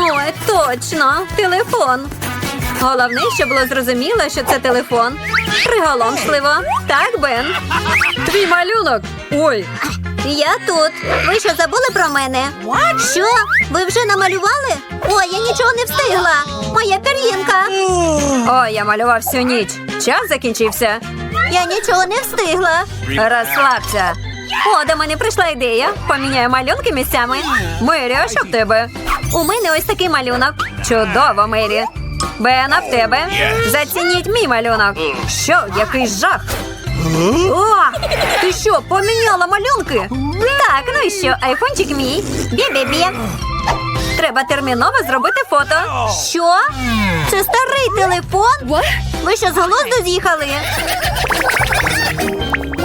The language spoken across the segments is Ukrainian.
Ой, точно, телефон. Головне, щоб було зрозуміло, що це телефон. Приголомшливо. Так, Бен. Твій малюнок. Ой, Я тут. Ви що забули про мене? Що? Ви вже намалювали? Ой, я нічого не встигла. Моя пір'їнка. ой, я малював всю ніч. Час закінчився. Я нічого не встигла. Розслабся. О, до мене прийшла ідея. Поміняю малюнки місцями. Мері, а що в тебе? У мене ось такий малюнок. Чудово, Мері. Бена, в тебе. Зацініть мій малюнок. Що, який жах? О, ти що, поміняла малюнки? Так, ну і що, айфончик мій. Бі-бі-бі. Треба терміново зробити фото. Що? Це старий телефон? Ви що з глузду з'їхали?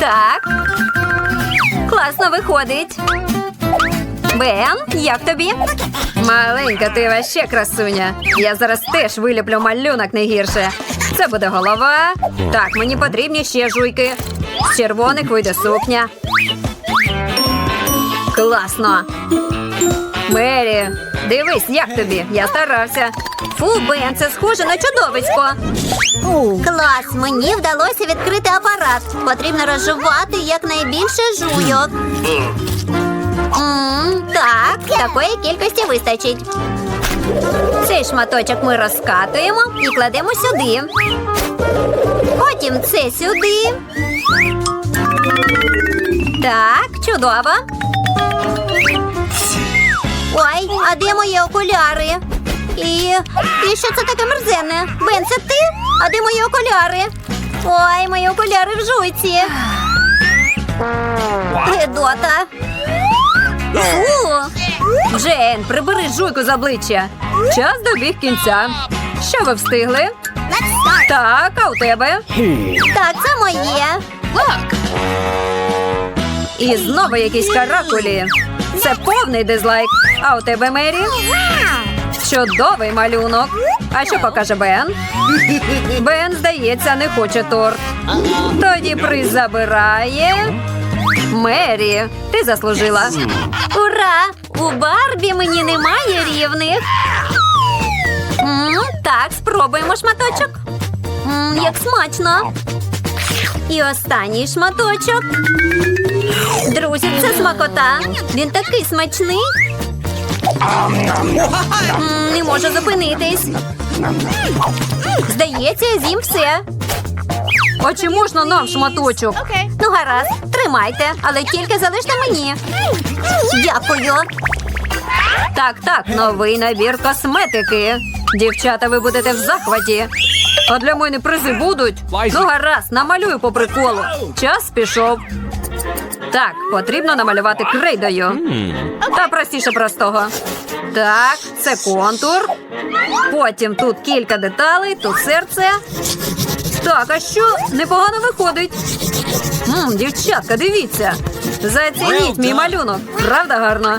Так. Класно виходить. Бен, як тобі? Маленька, ти ваще красуня. Я зараз теж виліплю малюнок не гірше. Це буде голова. Так, мені потрібні ще жуйки. З червоних вийде сукня. Класно. Мері, дивись, як тобі. Я старався. Фу, Бен, це схоже на чудовисько. Клас, мені вдалося відкрити апарат. Потрібно розжувати якнайбільше жуйок. М, так, такої кількості вистачить. Цей шматочок ми розкатуємо і кладемо сюди. Потім це сюди. Так, чудово. А де мої окуляри? І, і що це таке мерзенне? Бен, це ти? А де мої окуляри? Ой, мої окуляри в жуйці. Гедота. Фу. Джейн, прибери жуйку з обличчя. Час добіг кінця. Що ви встигли? Так, а у тебе? Так, це моє. І знову якісь каракулі. Це повний дизлайк. А у тебе Мері? Чудовий малюнок. А що покаже Бен? Бен, здається, не хоче торт. Тоді приз забирає. Мері, ти заслужила. Ура! У Барбі мені немає рівних. М, так, спробуємо шматочок. М, як смачно. І останній шматочок. Друзі, це смакота. Він такий смачний. М, Не можу зупинитись. Здається, я з'їм все. А чи можна нам шматочок? Ну, гаразд, тримайте, але тільки залиште мені. Дякую. Так, так, новий набір косметики. Дівчата, ви будете в захваті. А для мене призи будуть. Ну, гаразд, намалюю по приколу. Час пішов. Так, потрібно намалювати крейдою. Та простіше простого. Так, це контур. Потім тут кілька деталей, тут серце. Так, а що? Непогано виходить. Мм, дівчатка, дивіться. Зацініть мій малюнок. Правда гарно?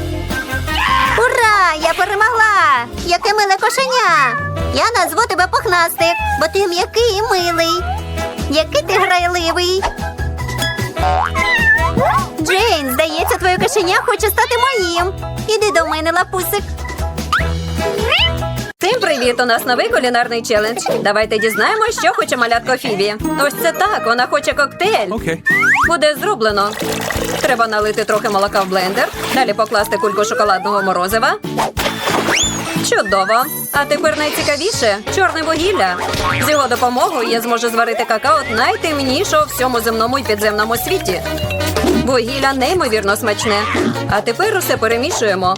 Ура! Я перемогла! Яке миле кошеня! Я назву тебе пухнастик, бо ти м'який і милий. Який ти грайливий. Джейн, здається, твоє кошеня хоче стати моїм. Іди до мене, лапусик. Всім привіт! У нас новий кулінарний челендж. Давайте дізнаємося, що хоче малятко Фібі. Ось це так, вона хоче коктейль. Okay. Буде зроблено. Треба налити трохи молока в блендер, далі покласти кульку шоколадного морозива. Чудово! А тепер найцікавіше чорне вугілля. З його допомогою я зможу зварити какао найтемнішого в всьому земному і підземному світі. Вугілля неймовірно смачне. А тепер усе перемішуємо.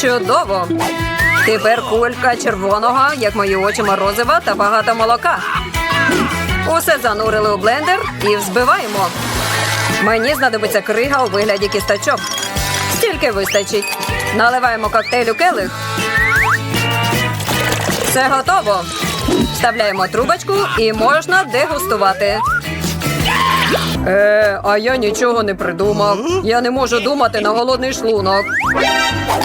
Чудово! Тепер кулька червоного, як мої очі морозива та багато молока. Усе занурили у блендер і взбиваємо. Мені знадобиться крига у вигляді кісточок. Стільки вистачить. Наливаємо коктейль у келих. Все готово. Вставляємо трубочку і можна дегустувати. Е, а я нічого не придумав. Я не можу думати на голодний шлунок.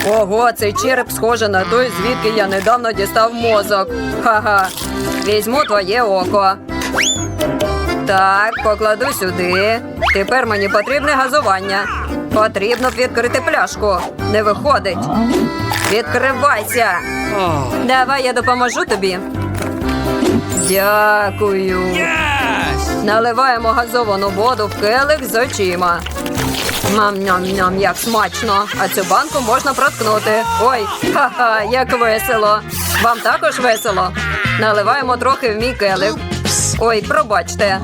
Ого, цей череп схоже на той, звідки я недавно дістав мозок. Ха-ха. Візьму твоє око. Так, покладу сюди. Тепер мені потрібне газування. Потрібно відкрити пляшку. Не виходить. Відкривайся. Давай я допоможу тобі. Дякую. Наливаємо газовану воду в келих з очима. Ням-ням-ням, як смачно. А цю банку можна проткнути. Ой, ха-ха, як весело. Вам також весело. Наливаємо трохи в мій келих. Ой, пробачте.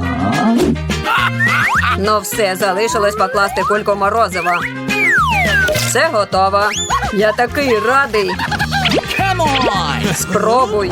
Ну все, залишилось покласти кульку морозива. Все готово. Я такий радий. Спробуй.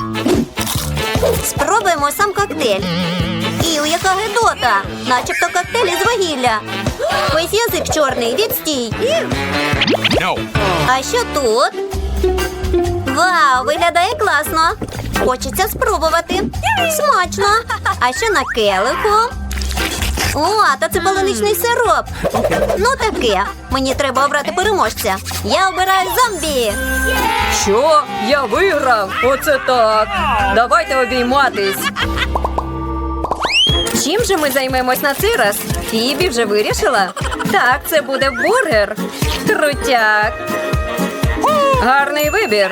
Спробуємо сам коктейль. Іу, яка гидота! Начебто коктейль із вугілля. Весь язик чорний, відстій. No. А що тут? Вау, виглядає класно. Хочеться спробувати. Смачно. А що на келиху? О, та це полуничний сироп. Ну таке. Мені треба обрати переможця. Я обираю зомбі. Що? Я виграв? Оце так. Давайте обійматись. Чим же ми займемось на цей раз? Фібі вже вирішила? Так, це буде бургер. Крутяк. Гарний вибір.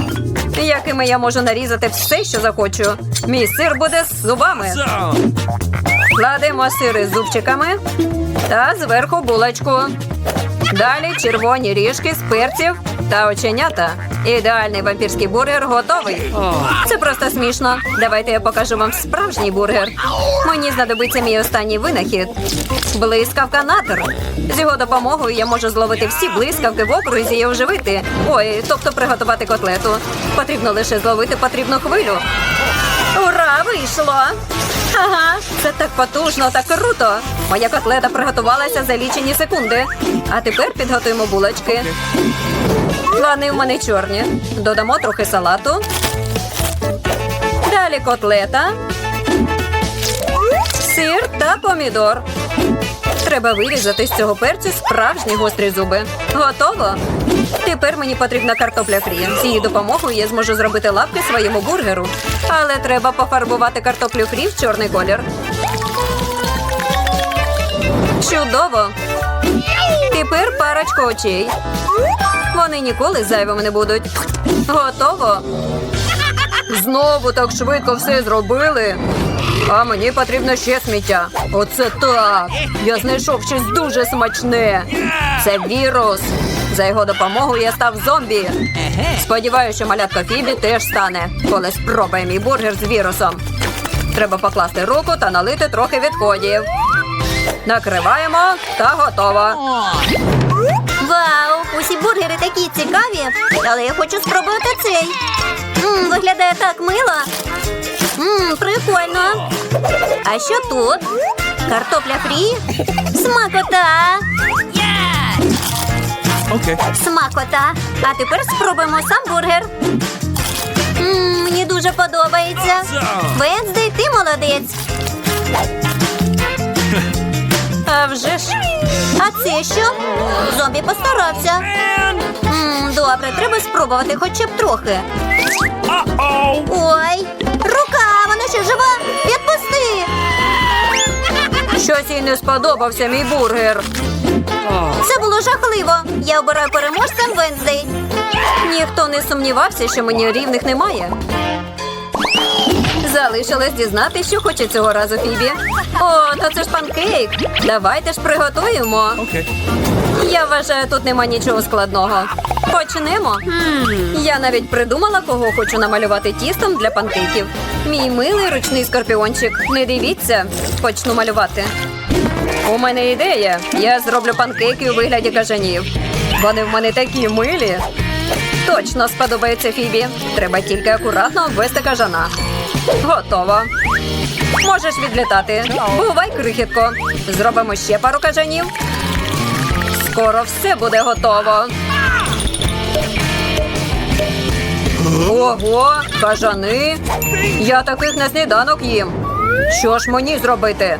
Якими я можу нарізати все, що захочу. Мій сир буде з зубами. Кладемо сири з зубчиками та зверху булочку. Далі червоні ріжки з перців та оченята. Ідеальний вампірський бургер готовий. Це просто смішно. Давайте я покажу вам справжній бургер. Мені знадобиться мій останній винахід. Блискавка натер. З його допомогою я можу зловити всі блискавки в окрузі і оживити. Ой, тобто приготувати котлету. Потрібно лише зловити потрібну хвилю. Ура, вийшло! Ага, це так потужно, так круто. Моя котлета приготувалася за лічені секунди. А тепер підготуємо булочки. Плани в мене чорні. Додамо трохи салату. Далі котлета, сир та помідор. Треба вирізати з цього перцю справжні гострі зуби. Готово. Тепер мені потрібна картопля фрі. З її допомогою я зможу зробити лапки своєму бургеру. Але треба пофарбувати картоплю фрі в чорний колір. Чудово! Тепер парочка очей. Вони ніколи зайвими не будуть. Готово. Знову так швидко все зробили. А мені потрібно ще сміття. Оце так. Я знайшов щось дуже смачне. Це вірус. За його допомогою я став зомбі. Сподіваюся, що малятка Фібі теж стане, коли спробує мій бургер з вірусом. Треба покласти руку та налити трохи відходів. Накриваємо та готово. Вау! Усі бургери такі цікаві, але я хочу спробувати цей. Мм, виглядає так мило. Мм, прикольно. А що тут? Картопля фрі? Смакота! Okay. Смакота. А тепер спробуємо сам бургер. Мм, мені дуже подобається. Венздей, ти молодець. А вже ж А це що? Зомбі постарався. Мм, добре, треба спробувати хоча б трохи. Ой, рука, вона ще жива? Відпусти! щось їй не сподобався мій бургер. Це було жахливо. Я обираю переможцем Венздей. Ніхто не сумнівався, що мені рівних немає. Залишилось дізнати, що хоче цього разу Фібі. О, та це ж панкейк. Давайте ж приготуємо. Okay. Я вважаю, тут нема нічого складного. Почнемо. Я навіть придумала, кого хочу намалювати тістом для панкейків. Мій милий ручний скорпіончик. Не дивіться, почну малювати. У мене ідея. Я зроблю панкейки у вигляді кажанів. Вони в мене такі милі. Точно сподобається Фібі. Треба тільки акуратно обвести кажана. Готово. Можеш відлітати. Бувай, крихітко. Зробимо ще пару кажанів. Скоро все буде готово. Ого, кажани. Я таких на сніданок їм. Що ж мені зробити?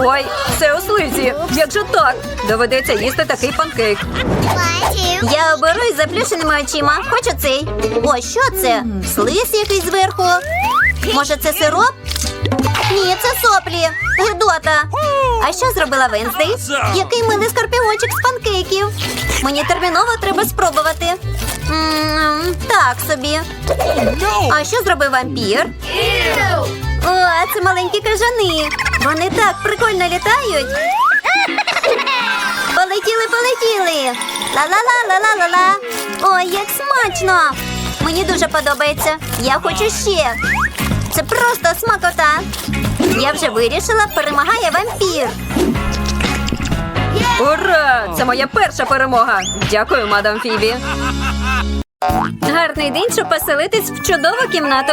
Ой, все у слизі. Як же так? Доведеться їсти такий панкейк. Я оберу із заплющеними очима. Хочу цей. О, що це? Слиз якийсь зверху. Може, це сироп? Ні, це соплі. Гидота. А що зробила Венздей? Який милий скорпіончик з панкейків. Мені терміново треба спробувати. М, так собі. А що зробив вампір? О, це маленькі кажани. Вони так прикольно літають. Полетіли, полетіли. Ла-ла-ла-ла-ла-ла-ла. Ой, як смачно. Мені дуже подобається. Я хочу ще. Це просто смакота. Я вже вирішила, перемагає вампір. Ура! Це моя перша перемога. Дякую, мадам Фібі. Гарний день, щоб поселитись в чудову кімнату.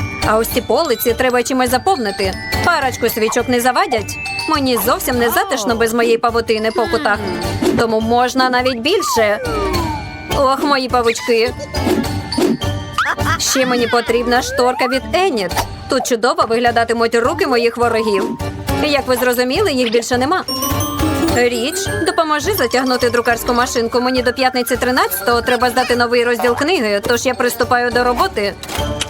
А ось ці полиці треба чимось заповнити. Парочку свічок не завадять. Мені зовсім не затишно без моєї павутини по кутах. Тому можна навіть більше. Ох, мої павучки. Ще мені потрібна шторка від Еніт. Тут чудово виглядатимуть руки моїх ворогів. Як ви зрозуміли, їх більше нема. Річ, допоможи затягнути друкарську машинку. Мені до п'ятниці 13-го треба здати новий розділ книги, тож я приступаю до роботи.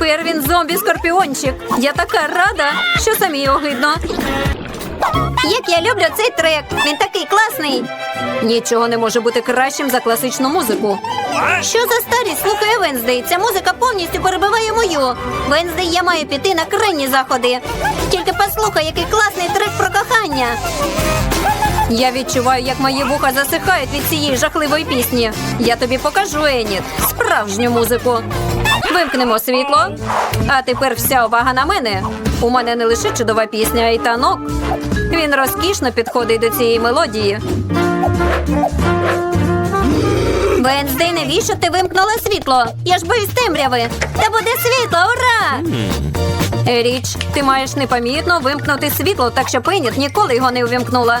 Тепер він зомбі-скорпіончик. Я така рада, що самі огидно. Як я люблю цей трек. Він такий класний. Нічого не може бути кращим за класичну музику. Що за старість слухає Венздей? Ця музика повністю перебиває мою. Венздей, я маю піти на крайні заходи. Тільки послухай, який класний трек про кохання. Я відчуваю, як мої вуха засихають від цієї жахливої пісні. Я тобі покажу, Еніт, справжню музику. Вимкнемо світло. А тепер вся увага на мене. У мене не лише чудова пісня, а й танок. Він розкішно підходить до цієї мелодії. Венздей, навіщо ти вимкнула світло? Я ж боюсь темряви. Та буде світло, ура! Річ, ти маєш непомітно вимкнути світло, так що Пеніт ніколи його не увімкнула.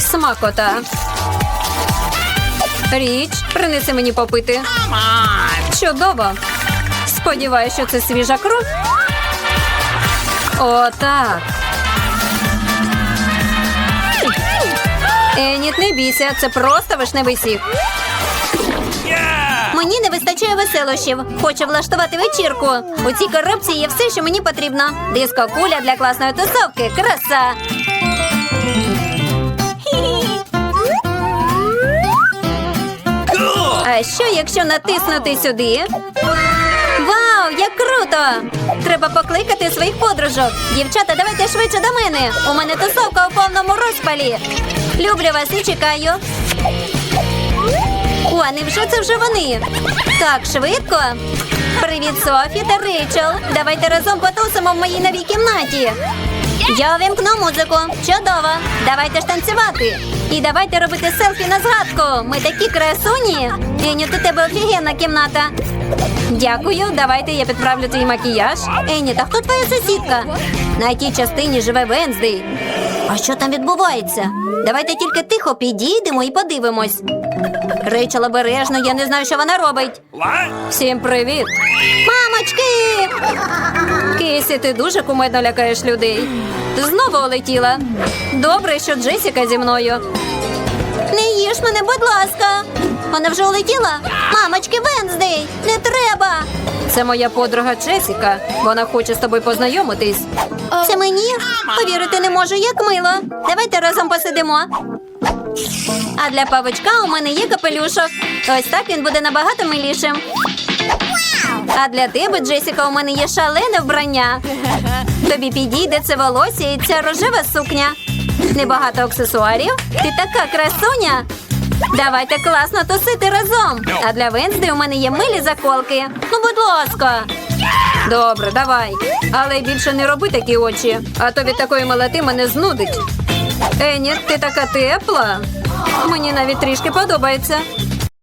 Смакота. Річ, принеси мені попити. Чудово. Сподіваюся, що це свіжа кров. Отак. Еніт, не бійся, це просто вишневий сік. Yeah! Мені не вистачає веселощів. Хочу влаштувати вечірку. У цій коробці є все, що мені потрібно. Диско куля для класної тусовки. Краса. Що, якщо натиснути сюди? Вау, як круто! Треба покликати своїх подружок. Дівчата, давайте швидше до мене. У мене тусовка у повному розпалі. Люблю вас і чекаю. О, невже це вже вони? Так, швидко. Привіт, Софі та Рейчел. Давайте разом потусимо в моїй новій кімнаті. Я увімкну музику. Чудово. Давайте ж танцювати. І давайте робити селфі на згадку. Ми такі красуні. Еню, у тебе офігенна кімната. Дякую, давайте я підправлю твій макіяж. Ені, та хто твоя сусідка? На якій частині живе Венздей? А що там відбувається? Давайте тільки тихо підійдемо і подивимось. Рейчел обережно, я не знаю, що вона робить. Всім привіт! Мамочки! Кейсі, ти дуже кумедно лякаєш людей. Знову улетіла. Добре, що Джесіка зі мною. Не їж мене, будь ласка. Вона вже улетіла? Мамочки, Венздей! Не треба! Це моя подруга Джесіка. Вона хоче з тобою познайомитись. Це мені? Повірити не можу, як мило. Давайте разом посидимо. А для павичка у мене є капелюшок. Ось так він буде набагато милішим. А для тебе, Джесіка, у мене є шалене вбрання. Тобі підійде це волосся і ця рожева сукня. Небагато аксесуарів. Ти така красуня. Давайте класно тусити разом. А для Венсди у мене є милі заколки. Ну, будь ласка. Добре, давай. Але більше не роби такі очі, а то від такої милоти мене знудить. Ені, ти така тепла. Мені навіть трішки подобається.